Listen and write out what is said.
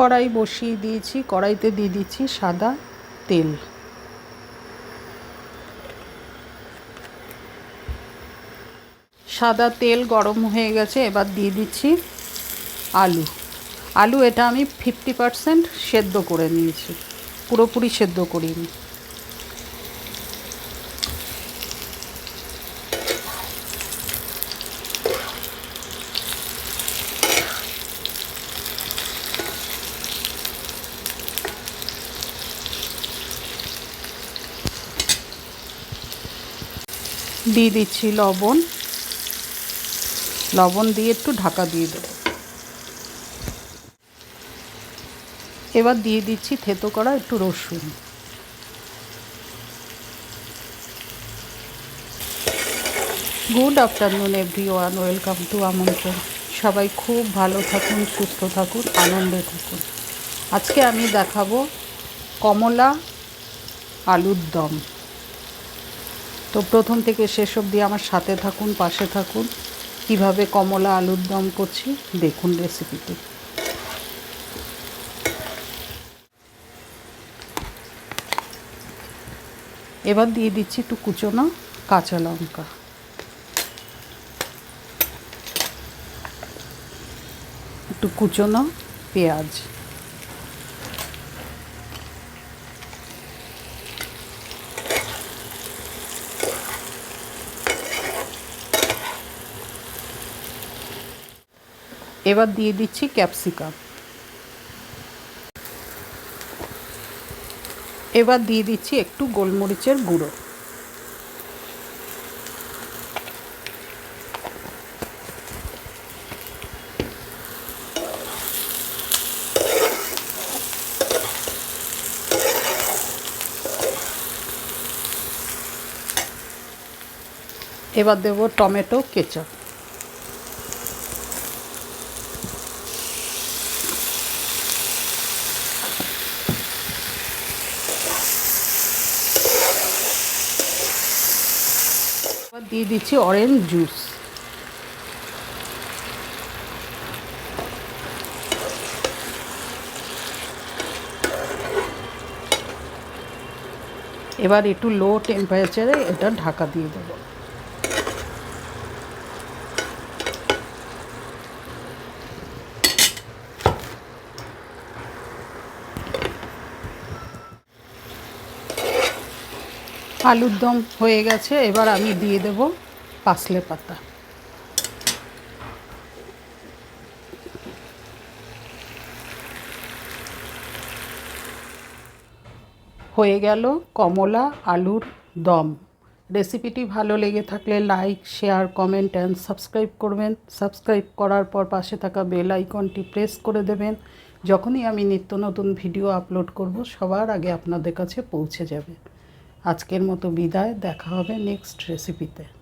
কড়াই বসিয়ে দিয়েছি, কড়াইতে দিয়ে দিচ্ছি সাদা তেল। সাদা তেল গরম হয়ে গেছে, এবার দিয়ে দিচ্ছি আলু। আলু এটা আমি ফিফটি পারসেন্ট সেদ্ধ করে নিয়েছি, পুরোপুরি সেদ্ধ করিনি। দিয়ে দিচ্ছি লবণ। লবণ দিয়ে একটু ঢাকা দিয়ে দেবো। এবার দিয়ে দিচ্ছি থেতো করা একটু রসুন। Good afternoon every one welcome to Amantran. সবাই খুব ভালো থাকুন, সুস্থ থাকুন, আনন্দে থাকুন। আজকে আমি দেখাবো কমলা আলুর দম। তো প্রথম থেকে শেষ অবধি আমার সাথে থাকুন, পাশে থাকুন। কীভাবে কমলা আলুর দম করছি, দেখুন রেসিপিটি এবার দিয়ে দিচ্ছি একটু কুচোনো কাঁচা লঙ্কা। একটু কুচোনো পেঁয়াজ। এবার দিয়ে দিচ্ছি ক্যাপসিকাম। এবার দিয়ে দিচ্ছি একটু গোলমরিচের গুঁড়ো। এবার দেবো টমেটো কেচাপ। দিয়ে দিচ্ছি অরেঞ্জ জুস এবার একটু লো টেম্পারেচারে এটা ঢাকা দিয়ে দেবো। আলুর দম হয়ে গেছে, এবার আমি দিয়ে দেব পাসলে পাতা। হয়ে গেল কমলা আলুর দম। রেসিপিটি ভালো লেগে থাকলে like, share, comment and subscribe করবেন। সাবস্ক্রাইব করার পর পাশে থাকা বেল আইকনটি প্রেস করে দেবেন। যখনই আমি নিত্য নতুন ভিডিও আপলোড করব, সবার আগে আপনাদের কাছে পৌঁছে যাবে। আজকের মতো বিদায় দেখা হবে নেক্সট রেসিপিতে